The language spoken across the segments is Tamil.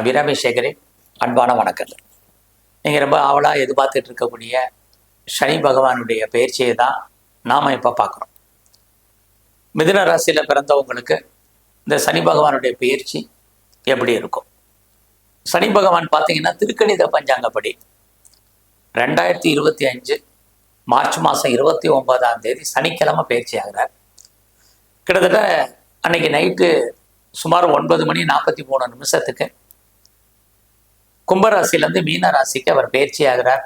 அபிராமி அன்பான வணக்கங்கள். நீங்கள் ரொம்ப ஆவலாக எதிர்பார்த்துட்டு இருக்கக்கூடிய சனி பகவானுடைய பயிற்சியை தான் நாம் இப்போ பார்க்குறோம். மிதுன ராசியில் பிறந்தவங்களுக்கு இந்த சனி பகவானுடைய பயிற்சி எப்படி இருக்கும்? சனி பகவான் பார்த்தீங்கன்னா திருக்கணித பஞ்சாங்கப்படி ரெண்டாயிரத்தி இருபத்தி அஞ்சு மார்ச் மாதம் இருபத்தி ஒன்பதாம் தேதி சனிக்கிழமை பயிற்சி ஆகிறார். கிட்டத்தட்ட அன்னைக்கு நைட்டு சுமார் ஒன்பது மணி நாற்பத்தி மூணு நிமிஷத்துக்கு கும்பராசிலேருந்து மீன ராசிக்கு அவர் பயிற்சி ஆகிறார்.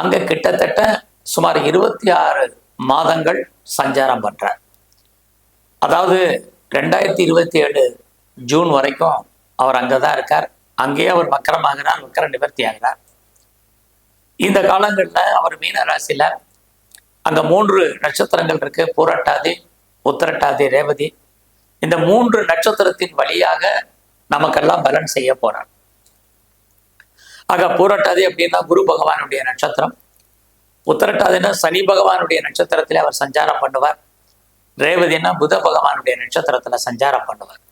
அங்கே கிட்டத்தட்ட சுமார் இருபத்தி ஆறு மாதங்கள் சஞ்சாரம் பண்றார். அதாவது ரெண்டாயிரத்தி இருபத்தி ஏழு ஜூன் வரைக்கும் அவர் அங்கே தான் இருக்கார். அங்கேயே அவர் வக்கரமாகிறார் வக்கர நிவர்த்தி ஆகிறார். இந்த காலங்களில் அவர் மீன ராசியில அங்கே மூன்று நட்சத்திரங்கள் இருக்கு. பூரட்டாதி உத்திரட்டாதி ரேவதி. இந்த மூன்று நட்சத்திரத்தின் வழியாக நமக்கெல்லாம் பலன் செய்ய போறார். ஆக பூரட்டாதி அப்படின்னா குரு பகவானுடைய நட்சத்திரம். உத்தரட்டாதினா சனி பகவானுடைய நட்சத்திரத்திலே அவர் சஞ்சாரம் பண்ணுவார். ரேவதினா புத பகவானுடைய நட்சத்திரத்துல சஞ்சாரம் பண்ணுவார்.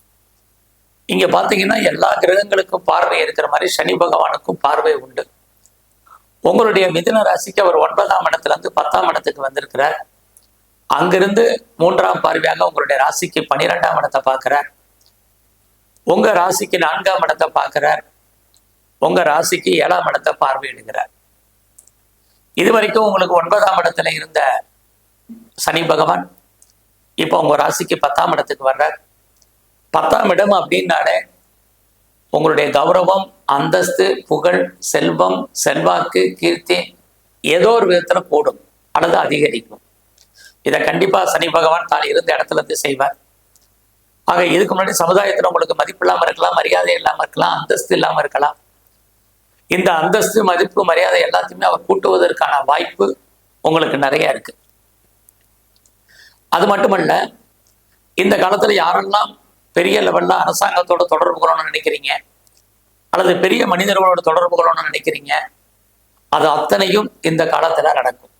இங்க பாத்தீங்கன்னா எல்லா கிரகங்களுக்கும் பார்வை இருக்கிற மாதிரி சனி பகவானுக்கும் பார்வை உண்டு. உங்களுடைய மிதுன ராசிக்கு அவர் ஒன்பதாம் இடத்துல இருந்து பத்தாம் இடத்துக்கு வந்திருக்கிறார். அங்கிருந்து மூன்றாம் பார்வையாக உங்களுடைய ராசிக்கு பனிரெண்டாம் இடத்தை பார்க்கிறார். உங்க ராசிக்கு நான்காம் இடத்தை பார்க்கிறார். உங்க ராசிக்கு ஏழாம் இடத்தை பார்வையிடுகிறார். இது வரைக்கும் உங்களுக்கு ஒன்பதாம் இடத்துல இருந்த சனி பகவான் இப்போ உங்க ராசிக்கு பத்தாம் இடத்துக்கு வர்றார். பத்தாம் இடம் அப்படின்னாலே உங்களுடைய கௌரவம் அந்தஸ்து புகழ் செல்வம் செல்வாக்கு கீர்த்தி ஏதோ ஒரு விதத்துல கூடும் அல்லது அதிகரிக்கும். இதை கண்டிப்பா சனி பகவான் தான் இருந்த இடத்துல இருந்து செய்வார். ஆக இதுக்கு முன்னாடி சமுதாயத்துல உங்களுக்கு மதிப்பு இல்லாம இருக்கலாம் மரியாதை இல்லாம இருக்கலாம் அந்தஸ்து இல்லாம இருக்கலாம். இந்த அந்தஸ்து மதிப்பு மரியாதை எல்லாத்தையுமே அவர் கூட்டுவதற்கான வாய்ப்பு உங்களுக்கு நிறைய இருக்கு. அது மட்டுமல்ல இந்த காலத்துல யாரெல்லாம் பெரிய லெவல்ல அரசாங்கத்தோட தொடர்பு கொள்ளணும்னு நினைக்கிறீங்க? அல்லது பெரிய மனிதர்களோட தொடர்பு கொள்ளணும்னு நினைக்கிறீங்க? அது அத்தனையும் இந்த காலத்துல நடக்கும்.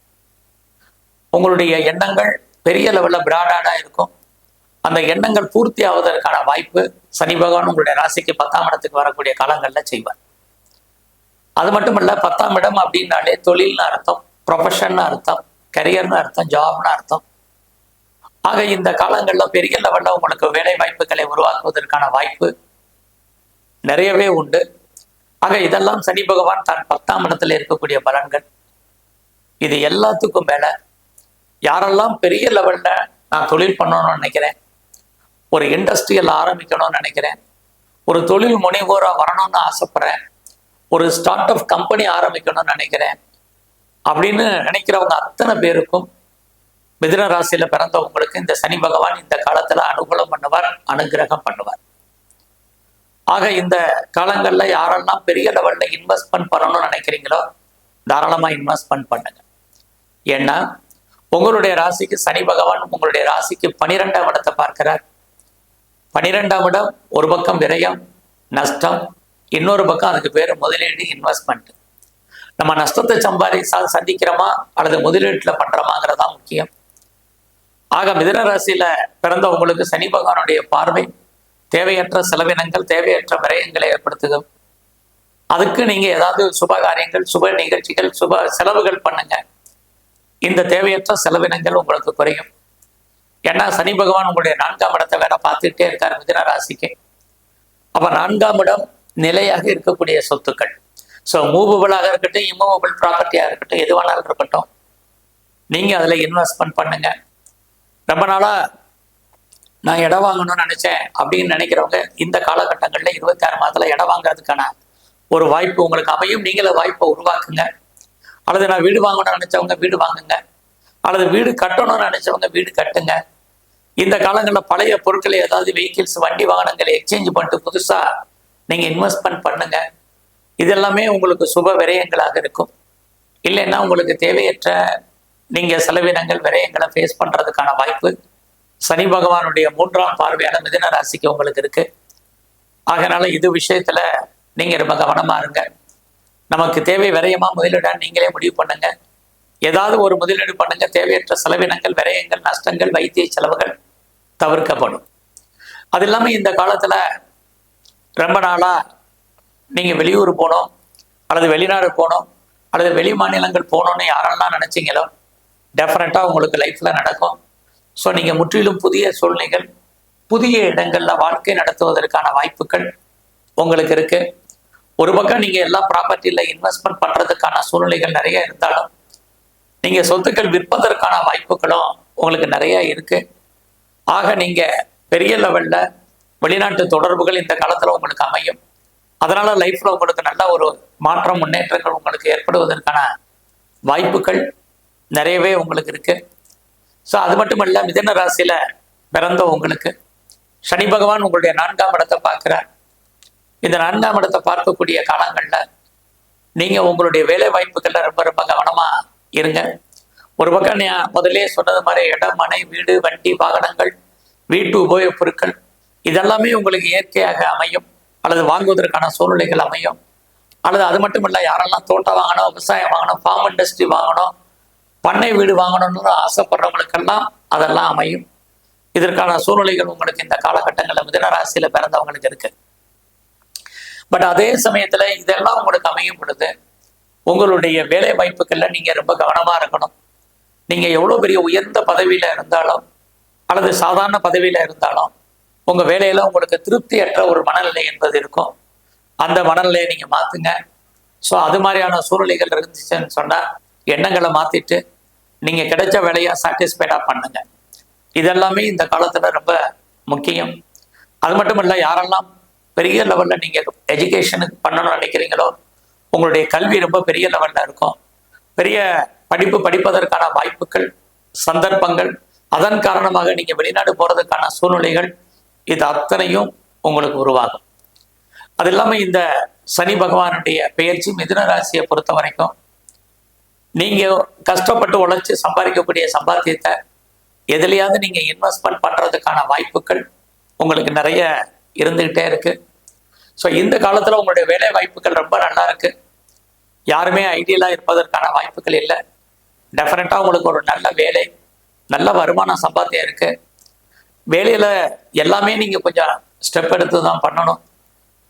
உங்களுடைய எண்ணங்கள் பெரிய லெவல்ல பிராடாடா இருக்கும். அந்த எண்ணங்கள் பூர்த்தி ஆவதற்கான வாய்ப்பு சனி பகவான் உங்களுடைய ராசிக்கு பத்தாம் இடத்துக்கு வரக்கூடிய காலங்களில் செய்வார். அது மட்டும் இல்லை பத்தாம் இடம் அப்படின்னாலே தொழில்னு அர்த்தம் ப்ரொஃபஷன் அர்த்தம் கரியர்னு அர்த்தம் ஜாப்னு அர்த்தம். ஆக இந்த காலங்களில் பெரிய லெவலில் உங்களுக்கு வேலை வாய்ப்புகளை உருவாக்குவதற்கான வாய்ப்பு நிறையவே உண்டு. ஆக இதெல்லாம் சனி பகவான் தான் பத்தாம் இடத்துல இருக்கக்கூடிய பலன்கள். இது எல்லாத்துக்கும் மேல யாரெல்லாம் பெரிய லெவல்ல நான் தொழில் பண்ணணும்னு நினைக்கிறேன் ஒரு இண்டஸ்ட்ரியல் ஆரம்பிக்கணும்னு நினைக்கிறேன் ஒரு தொழில் முனைவோரா வரணும்னு ஆசைப்படுறேன் ஒரு ஸ்டார்ட் அப் கம்பெனி ஆரம்பிக்கணும்னு நினைக்கிறேன். அப்படின்னு நினைக்கிறவங்க அத்தனை பேருக்கும் மிதுன ராசியில பிறந்தவங்களுக்கு இந்த சனி பகவான் இந்த காலத்துல அனுகூலம் பண்ணுவார் அனுகிரகம் பண்ணுவார். ஆக இந்த காலங்கள்ல யாரெல்லாம் பெரிய லெவல்ல இன்வெஸ்ட்மெண்ட் பண்ணணும்னு நினைக்கிறீங்களோ தாராளமா இன்வெஸ்ட்மெண்ட் பண்ணுங்க. ஏன்னா உங்களுடைய ராசிக்கு சனி பகவான் உங்களுடைய ராசிக்கு பனிரெண்டாம் இடத்தை பார்க்கிறார். பனிரெண்டாம் இடம் ஒரு பக்கம் விரயம் நஷ்டம் இன்னொரு பக்கம் அதுக்கு பேர் முதலீடு இன்வெஸ்ட்மெண்ட் நம்ம நஷ்டத்தை சம்பாதி சந்திக்கிறோமா அல்லது முதலீட்டில் பண்ணுறோமாங்கிறது தான் முக்கியம். ஆக மிதுன ராசியில பிறந்தவங்களுக்கு சனி பகவானுடைய பார்வை தேவையற்ற செலவினங்கள் தேவையற்ற விரயங்களை ஏற்படுத்துகும் அதுக்கு நீங்கள் ஏதாவது சுப காரியங்கள் சுப நிகழ்ச்சிகள் சுப செலவுகள் பண்ணுங்க. இந்த தேவையற்ற செலவினங்கள் உங்களுக்கு குறையும். ஏன்னா சனி பகவான் உங்களுடைய நான்காம் இடத்தை வேற பார்த்துக்கிட்டே இருக்கார் மிதன ராசிக்கு. அப்போ நான்காம் இடம் நிலையாக இருக்கக்கூடிய சொத்துக்கள். ஸோ மூவபிளாக இருக்கட்டும் இம்மூவபிள் ப்ராப்பர்ட்டியாக இருக்கட்டும் எது வேணாலும் இருக்கட்டும் நீங்கள் அதில் இன்வெஸ்ட்மெண்ட் பண்ணுங்க. ரொம்ப நாளாக நான் இடம் வாங்கணும்னு நினச்சேன் அப்படின்னு நினைக்கிறவங்க இந்த காலகட்டங்களில் இருபத்தாறு மாதத்தில் இடம் வாங்குறதுக்கான ஒரு வாய்ப்பு உங்களுக்கு அமையும். நீங்களே வாய்ப்பை உருவாக்குங்க. அல்லது நான் வீடு வாங்கணும்னு நினச்சவங்க வீடு வாங்குங்க. அல்லது வீடு கட்டணும்னு நினச்சவங்க வீடு கட்டுங்க. இந்த காலங்களில் பழைய பொருட்களை ஏதாவது வெஹிக்கிள்ஸ் வண்டி வாகனங்களை எக்ஸ்சேஞ்ச் பண்ணிட்டு புதுசாக நீங்கள் இன்வெஸ்ட்மெண்ட் பண்ணுங்க. இதெல்லாமே உங்களுக்கு சுப விரயங்களாக இருக்கும். இல்லைன்னா உங்களுக்கு தேவையற்ற நீங்கள் செலவினங்கள் விரயங்களை ஃபேஸ் பண்ணுறதுக்கான வாய்ப்பு. சனி பகவானுடைய மூன்றாம் பார்வையான மிதன ராசிக்கு உங்களுக்கு இருக்குது ஆகனால இது விஷயத்தில் நீங்கள் ரொம்ப கவனமா இருங்க. நமக்கு தேவை விரயமாக முதலீடாக நீங்களே முடிவு பண்ணுங்க. ஏதாவது ஒரு முதலீடு பண்ணுங்க. தேவையற்ற செலவினங்கள் விரயங்கள் நஷ்டங்கள் வைத்திய செலவுகள் தவிர்க்கப்படும். அது இல்லாமல் இந்த காலத்தில் ரொம்ப நாளாக நீங்கள் வெளியூர் போகணும் அல்லது வெளிநாடு போகணும் அல்லது வெளி மாநிலங்கள் போகணும்னு யாரெல்லாம் நினச்சிங்களோ டெஃபினட்டாக உங்களுக்கு லைஃப்பில் நடக்கும். ஸோ நீங்கள் முற்றிலும் புதிய சூழ்நிலைகள் புதிய இடங்களில் வாழ்க்கை நடத்துவதற்கான வாய்ப்புகள் உங்களுக்கு இருக்கு. ஒரு பக்கம் நீங்கள் எல்லா ப்ராப்பர்ட்டியில் இன்வெஸ்ட்மெண்ட் பண்ணுறதுக்கான சூழ்நிலைகள் நிறைய இருந்தாலும் நீங்கள் சொத்துக்கள் விற்பதற்கான வாய்ப்புகளும் உங்களுக்கு நிறைய இருக்கு. ஆக நீங்கள் பெரிய லெவலில் வெளிநாட்டு தொடர்புகள் இந்த காலத்தில் உங்களுக்கு அமையும். அதனால லைஃப்ல உங்களுக்கு நல்ல ஒரு மாற்றம் முன்னேற்றங்கள் உங்களுக்கு ஏற்படுவதற்கான வாய்ப்புகள் நிறையவே உங்களுக்கு இருக்கு. ஸோ அது மட்டுமல்ல மிதன ராசியில பிறந்த உங்களுக்கு சனி பகவான் உங்களுடைய நான்காம் இடத்தை பார்க்கிறார். இந்த நான்காம் இடத்தை பார்க்கக்கூடிய காலங்களில் நீங்க உங்களுடைய வேலை வாய்ப்புகள்ல ரொம்ப ரொம்ப கவனமா இருங்க. ஒரு பக்கம் நான் முதல்ல சொன்னது மாதிரி இடம் மனை வீடு வண்டி வாகனங்கள் வீட்டு உபயோகப் பொருட்கள் இதெல்லாமே உங்களுக்கு இயற்கையாக அமையும். அல்லது வாங்குவதற்கான சூழ்நிலைகள் அமையும். அல்லது அது மட்டும் இல்லை யாரெல்லாம் தோட்டம் வாங்கணும் விவசாயம் வாங்கணும் ஃபார்ம் இண்டஸ்ட்ரி வாங்கணும் பண்ணை வீடு வாங்கணும்னு ஆசைப்படுறவங்களுக்கெல்லாம் அதெல்லாம் அமையும். இதற்கான சூழ்நிலைகள் உங்களுக்கு இந்த காலகட்டங்களில் மிதனராசியில் பிறந்தவங்களுக்கு இருக்கு. பட் அதே சமயத்துல இதெல்லாம் உங்களுக்கு அமையும் பொழுது உங்களுடைய வேலை வாய்ப்புகளில் நீங்க ரொம்ப கவனமாக இருக்கணும். நீங்கள் எவ்வளவு பெரிய உயர்ந்த பதவியில இருந்தாலும் அல்லது சாதாரண பதவியில இருந்தாலும் உங்க வேலையில உங்களுக்கு திருப்தியற்ற ஒரு மனநிலை என்பது இருக்கும். அந்த மனநிலையை நீங்க மாத்துங்க. ஸோ அது மாதிரியான சூழ்நிலைகள் இருந்துச்சுன்னு சொன்னா எண்ணங்களை மாத்திட்டு நீங்க கிடைச்ச வேலையை சாட்டிஸ்ஃபைடா பண்ணுங்க. இதெல்லாமே இந்த காலத்துல ரொம்ப முக்கியம். அது மட்டும் இல்லை யாரெல்லாம் பெரிய லெவல்ல நீங்க எஜுகேஷனுக்கு பண்ணணும்னு நினைக்கிறீங்களோ உங்களுடைய கல்வி ரொம்ப பெரிய லெவல்ல இருக்கும். பெரிய படிப்பு படிப்பதற்கான வாய்ப்புகள் சந்தர்ப்பங்கள் அதன் காரணமாக நீங்க வெளிநாடு போறதுக்கான சூழ்நிலைகள் இது அத்தனையும் உங்களுக்கு உருவாகும். அது இல்லாமல் இந்த சனி பகவானுடைய பெயர்ச்சி மிதுன ராசியை பொறுத்த வரைக்கும் நீங்கள் கஷ்டப்பட்டு உழைச்சி சம்பாதிக்கக்கூடிய சம்பாத்தியத்தை எதுலையாவது நீங்கள் இன்வெஸ்ட்மெண்ட் பண்ணுறதுக்கான வாய்ப்புகள் உங்களுக்கு நிறைய இருந்துக்கிட்டே இருக்குது ஸோ இந்த காலத்தில் உங்களுடைய வேலை வாய்ப்புகள் ரொம்ப நல்லா இருக்கு. யாருமே ஐடியலா இருப்பதற்கான வாய்ப்புகள் இல்லை. டெஃபினட்டாக உங்களுக்கு ஒரு நல்ல வேலை நல்ல வருமானம் சம்பாத்தியம் இருக்குது வேலையில் எல்லாமே நீங்கள் கொஞ்சம் ஸ்டெப் எடுத்து தான் பண்ணணும்.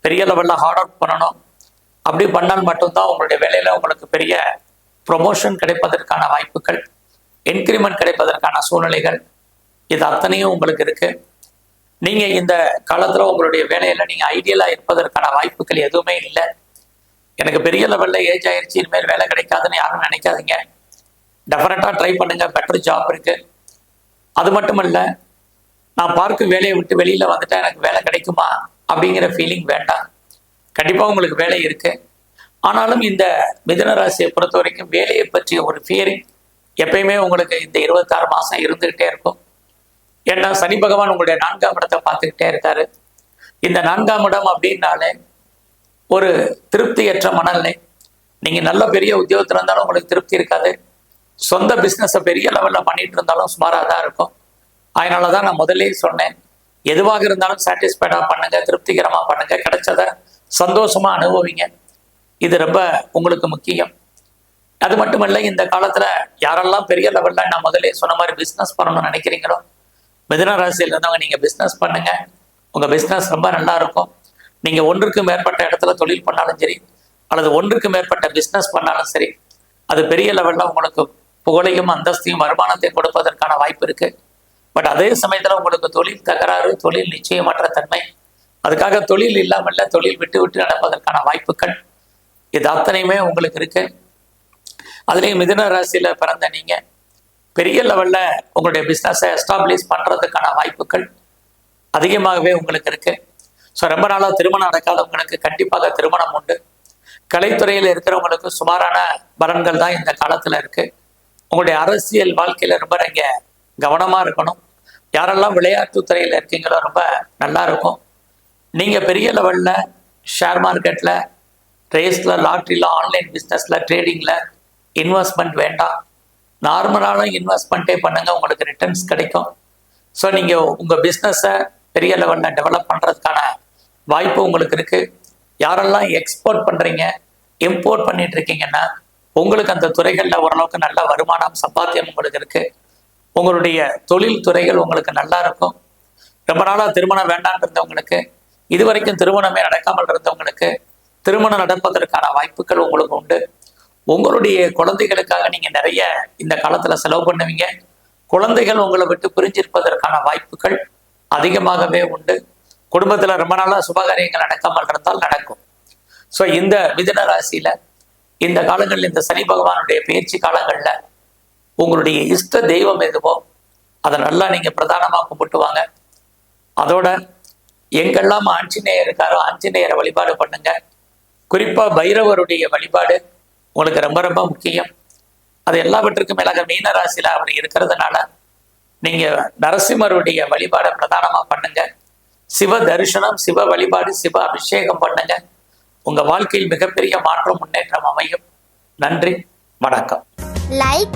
பெரிய லெவலில் ஹார்ட் ஒர்க் பண்ணணும். அப்படி பண்ணால் மட்டும்தான் உங்களுடைய வேலையில் உங்களுக்கு பெரிய ப்ரொமோஷன் கிடைப்பதற்கான வாய்ப்புகள் இன்க்ரிமெண்ட் கிடைப்பதற்கான சூழ்நிலைகள் இது அத்தனையும் உங்களுக்கு இருக்குது நீங்கள் இந்த காலத்தில் உங்களுடைய வேலையில் நீங்கள் ஐடியலாக இருப்பதற்கான வாய்ப்புகள் எதுவுமே இல்லை. எனக்கு பெரிய லெவலில் ஏஜ் ஆயிடுச்சு இனிமேல் வேலை கிடைக்காதுன்னு யாரும் நினைக்காதீங்க. டெஃபினட்டாக ட்ரை பண்ணுங்க பெட்டர் ஜாப் இருக்குது அது மட்டும் இல்லை நான் பார்க்கும் வேலையை விட்டு வெளியில் வந்துட்டா எனக்கு வேலை கிடைக்குமா? அப்படிங்கிற ஃபீலிங் வேண்டாம். கண்டிப்பாக உங்களுக்கு வேலை இருக்கு. ஆனாலும் இந்த மிதன ராசியை பொறுத்த வரைக்கும் வேலையை பற்றிய ஒரு ஃபியரிங் எப்பயுமே உங்களுக்கு இந்த இருபத்தாறு மாதம் இருந்துக்கிட்டே இருக்கும். ஏன்னா சனி பகவான் உங்களுடைய நான்காம் இடத்தை பார்த்துக்கிட்டே இருக்காரு. இந்த நான்காம் இடம் அப்படின்னாலே ஒரு திருப்தியற்ற மனநிலை. நீங்கள் நல்ல பெரிய உத்தியோகத்தில் இருந்தாலும் உங்களுக்கு திருப்தி இருக்காது. சொந்த பிஸ்னஸை பெரிய லெவலில் பண்ணிட்டு இருந்தாலும் சுமாராக தான் இருக்கும். அதனால தான் நான் முதல்லயே சொன்னேன். எதுவாக இருந்தாலும் சாட்டிஸ்ஃபைடா பண்ணுங்க திருப்திகரமா பண்ணுங்க கிடைச்சத சந்தோஷமா அனுபவிங்க. இது ரொம்ப உங்களுக்கு முக்கியம். அது மட்டுமல்ல இந்த காலத்துல யாரெல்லாம் பெரிய லெவல்ல நான் முதல்ல சொன்ன மாதிரி பிசினஸ் பண்ணணும்னு நினைக்கிறீங்களோ மிதன ராசியில் இருந்தவங்க நீங்க பிசினஸ் பண்ணுங்க. உங்க பிசினஸ் ரொம்ப நல்லா இருக்கும். நீங்க ஒன்றுக்கு மேற்பட்ட இடத்துல தொழில் பண்ணாலும் சரி அல்லது ஒன்றுக்கு மேற்பட்ட பிசினஸ் பண்ணாலும் சரி அது பெரிய லெவல்ல உங்களுக்கு புகழையும் அந்தஸ்தையும் வருமானத்தையும் கொடுப்பதற்கான வாய்ப்பு இருக்கு. பட் அதே சமயத்துல உங்களுக்கு தொழில் தகராறு தொழில் நிச்சயமற்ற தன்மை. அதுக்காக தொழில் இல்லாமல்ல தொழில் விட்டு விட்டு நடப்பதற்கான வாய்ப்புகள் இது அத்தனையுமே உங்களுக்கு இருக்கு. அதுலேயும் மிதுன ராசியில் பிறந்த நீங்க பெரிய லெவல்ல உங்களுடைய பிஸ்னஸை எஸ்டாப்ளிஷ் பண்றதுக்கான வாய்ப்புகள் அதிகமாகவே உங்களுக்கு இருக்கு. ஸோ ரொம்ப நாளாக திருமணம் நடக்காதவங்களுக்கு கண்டிப்பாக திருமணம் உண்டு. கலைத்துறையில் இருக்கிறவங்களுக்கு சுமாரான பலன்கள் தான் இந்த காலத்துல இருக்கு. உங்களுடைய அரசியல் வாழ்க்கையில ரொம்ப நீங்கள் கவனமாக இருக்கணும். யாரெல்லாம் விளையாட்டு துறையில் இருக்கீங்களோ ரொம்ப நல்லா இருக்கும். நீங்கள் பெரிய லெவலில் ஷேர் மார்க்கெட்டில் ரேஸில் லாட்ரியில் ஆன்லைன் பிஸ்னஸில் ட்ரேடிங்கில் இன்வெஸ்ட்மெண்ட் வேண்டாம். நார்மலான இன்வெஸ்ட்மெண்ட்டே பண்ணுங்கள் உங்களுக்கு ரிட்டர்ன்ஸ் கிடைக்கும். ஸோ நீங்கள் உங்கள் பிஸ்னஸை பெரிய லெவலில் டெவலப் பண்ணுறதுக்கான வாய்ப்பு உங்களுக்கு இருக்குது யாரெல்லாம் எக்ஸ்போர்ட் பண்ணுறீங்க இம்போர்ட் பண்ணிட்டு இருக்கீங்கன்னா உங்களுக்கு அந்த துறைகளில் ஓரளவுக்கு நல்ல வருமானம் சம்பாத்தியம் உங்களுக்கு இருக்குது உங்களுடைய தொழில் துறைகள் உங்களுக்கு நல்லா இருக்கும். ரொம்ப நாளாக திருமணம் வேண்டாம்னு இருந்தவங்களுக்கு இதுவரைக்கும் திருமணமே நடக்காமல் இருந்தவங்களுக்கு திருமணம் நடப்பதற்கான வாய்ப்புகள் உங்களுக்கு உண்டு. உங்களுடைய குழந்தைகளுக்காக நீங்கள் நிறைய இந்த காலத்தில் செலவு பண்ணுவீங்க. குழந்தைகள் உங்களை விட்டு பிரிஞ்சிருப்பதற்கான வாய்ப்புகள் அதிகமாகவே உண்டு. குடும்பத்தில் ரொம்ப நாளாக சுபகாரியங்கள் நடக்காமல் இருந்தால் நடக்கும். ஸோ இந்த மிதன ராசியில் இந்த காலங்களில் இந்த சனி பகவானுடைய பயிற்சி காலங்களில் உங்களுடைய இஷ்ட தெய்வம் எதுவோ அதை நல்லா நீங்க பிரதானமா கும்பிட்டு வாங்க அதோட எங்கெல்லாம் ஆஞ்சநேயர் இருக்காரோ ஆஞ்சநேயரை வழிபாடு பண்ணுங்க. குறிப்பா பைரவருடைய வழிபாடு உங்களுக்கு ரொம்ப ரொம்ப முக்கியம். அது எல்லாவற்றுக்கும் மேலாக மீன ராசியில அவர் இருக்கிறதுனால நீங்க நரசிம்மருடைய வழிபாடை பிரதானமா பண்ணுங்க. சிவ தரிசனம் சிவ வழிபாடு சிவ அபிஷேகம் பண்ணுங்க. உங்க வாழ்க்கையில் மிகப்பெரிய மாற்றம் முன்னேற்றம் அமையும். நன்றி வணக்கம். Like